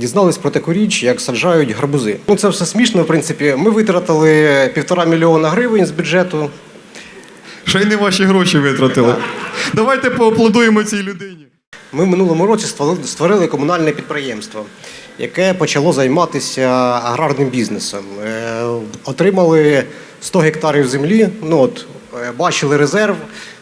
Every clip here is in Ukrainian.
Дізнались про таку річ, як саджають гарбузи. Ну це все смішно, в принципі. Ми витратили півтора мільйона гривень з бюджету. Ще й не ваші гроші витратили. Давайте поаплодуємо цій людині. Ми в минулому році створили комунальне підприємство, яке почало займатися аграрним бізнесом. Е, Отримали 100 гектарів землі. Ну от бачили резерв,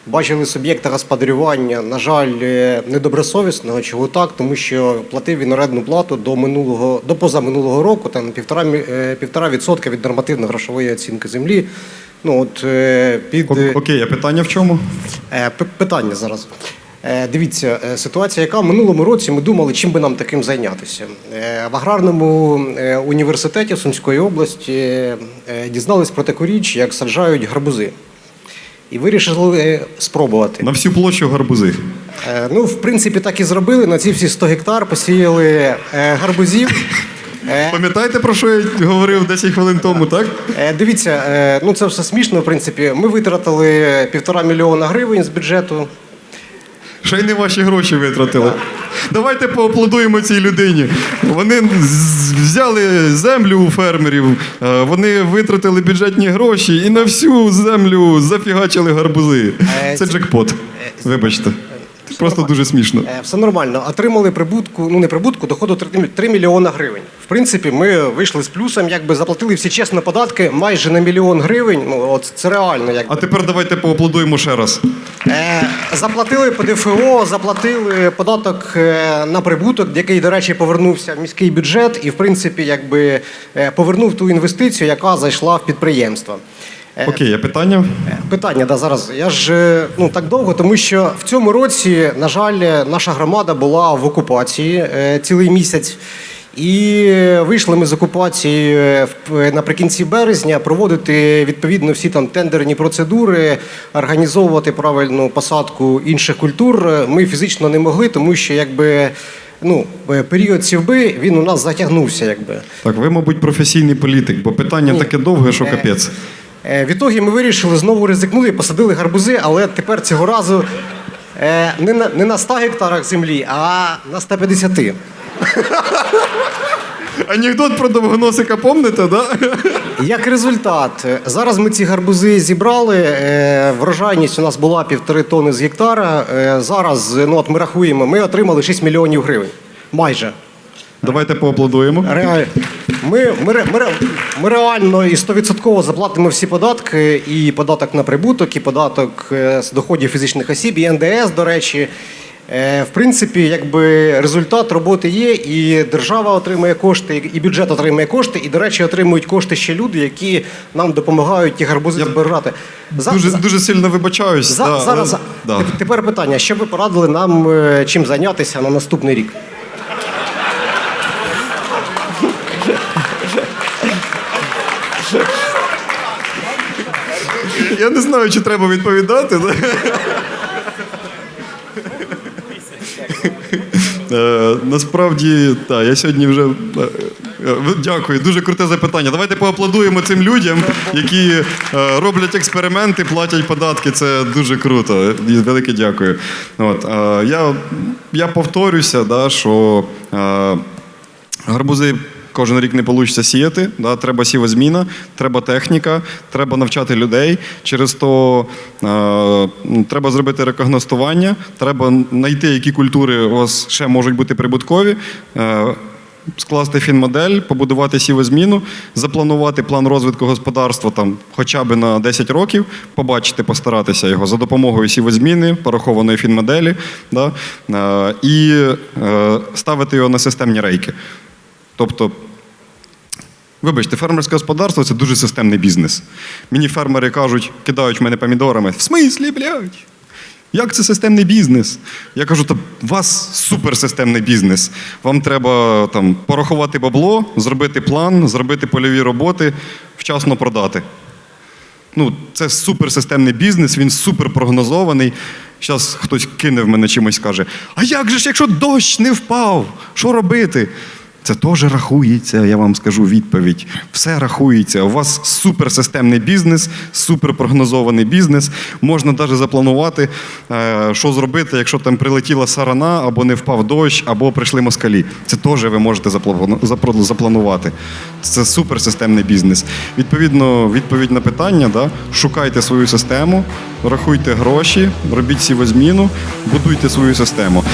бачили суб'єкта господарювання. На жаль, е, недобросовісного. Чого так? Тому що платив він орендну плату до минулого до позаминулого року, там півтора е, півтора відсотка від нормативно-грошової оцінки землі. Ну от е, під Окей, а питання в чому? Е, Питання зараз. Е, Дивіться, е, ситуація, яка в минулому році ми думали, чим би нам таким зайнятися. Е, В аграрному е, університеті Сумської області е, дізнались про таку річ, як саджають гарбузи. І вирішили е, спробувати. На всю площу гарбузи. Е, Ну, в принципі, так і зробили. На ці всі 100 гектар посіяли е, гарбузів. Е, Пам'ятаєте, про що я говорив 10 хвилин тому, так? Е, Дивіться, е, ну це все смішно, в принципі. Ми витратили півтора мільйона гривень з бюджету. Ще й не ваші гроші витратили. Давайте поаплодуємо цій людині. Вони взяли землю у фермерів, е, вони витратили бюджетні гроші і на всю землю зафігачили гарбузи. Е, Це джекпот. Вибачте. Просто дуже смішно. Е, Все нормально. Отримали прибутку, ну не прибутку, доходу 3, 3 мільйона гривень. В принципі, ми вийшли з плюсом, якби заплатили всі чесно податки майже на мільйон гривень. Ну от це реально. Якби. А тепер давайте поаплодуємо ще раз. Е, заплатили ПДФО, заплатили податок е, на прибуток, який, до речі, повернувся в міський бюджет, і в принципі, якби е, повернув ту інвестицію, яка зайшла в підприємство. Е, Окей, а питання? Питання, да, зараз. Я ж е, ну так довго, тому що в цьому році, на жаль, наша громада була в окупації е, цілий місяць. І вийшли ми з окупації е, наприкінці березня проводити відповідно всі там тендерні процедури, організовувати правильну посадку інших культур. е, Ми фізично не могли, тому що якби ну е, період сівби він у нас затягнувся, якби. Так, ви, мабуть, професійний політик, бо питання таке довге, що капець. Е, Відтоді ми вирішили знову ризикнути, посадили гарбузи, але тепер цього разу е, не на, не на 100 гектарах землі, а на 150. Анекдот про довгоносика помните, да? Як результат, е, зараз ми ці гарбузи зібрали. Врожайність у нас була півтори тони з гектара. Зараз, ну от ми рахуємо, ми отримали 6 мільйонів гривень. Майже. Давайте поаплодуємо. Реально. Ми, ми, ми, ми реально і 100% заплатимо всі податки, і податок на прибуток, і податок е, з доходів фізичних осіб, і НДС, до речі. Е, В принципі, якби результат роботи є, і держава отримує кошти, і бюджет отримує кошти, і, до речі, отримують кошти ще люди, які нам допомагають ті гарбузи Я збирати. За- Дуже, за- дуже сильно вибачаюсь. за- да, зараз да. тепер питання: що ви порадили нам е, чим зайнятися на наступний рік? Я не знаю, чи треба відповідати. Е, Насправді, так, я сьогодні вже. е, е, Дякую, дуже круте запитання. Давайте поаплодуємо цим людям, які роблять експерименти, платять податки. Це дуже круто. Велике дякую. От, я, я повторюся, да, що гарбузи кожен рік не вийде сіяти. Да? Треба сівозміна, треба техніка, треба навчати людей. Через то е, треба зробити рекогностування, треба знайти, які культури у вас ще можуть бути прибуткові. Е, Скласти фінмодель, побудувати сівозміну, запланувати план розвитку господарства там хоча б на 10 років, побачити, постаратися його за допомогою сівозміни, порахованої фінмоделі, да, е, і е, ставити його на системні рейки. Тобто, вибачте, фермерське господарство це дуже системний бізнес. Мені фермери кажуть, кидають мене помідорами. В смислі, блядь? Як це системний бізнес? Я кажу, та у вас суперсистемний бізнес. Вам треба там порахувати бабло, зробити план, зробити польові роботи, вчасно продати. Ну, це суперсистемний бізнес, він суперпрогнозований. Зараз хтось кине в мене чимось каже: А як же ж, якщо дощ не впав, що робити? Це теж рахується, я вам скажу відповідь. Все рахується. У вас суперсистемний бізнес, суперпрогнозований бізнес. Можна навіть запланувати, е, що зробити, якщо там прилетіла сарана, або не впав дощ, або прийшли москалі. Це теж ви можете заплану- запланувати. Це суперсистемний бізнес. Відповідно, відповідь на питання: да? шукайте свою систему, рахуйте гроші, робіть сівозміну, будуйте свою систему.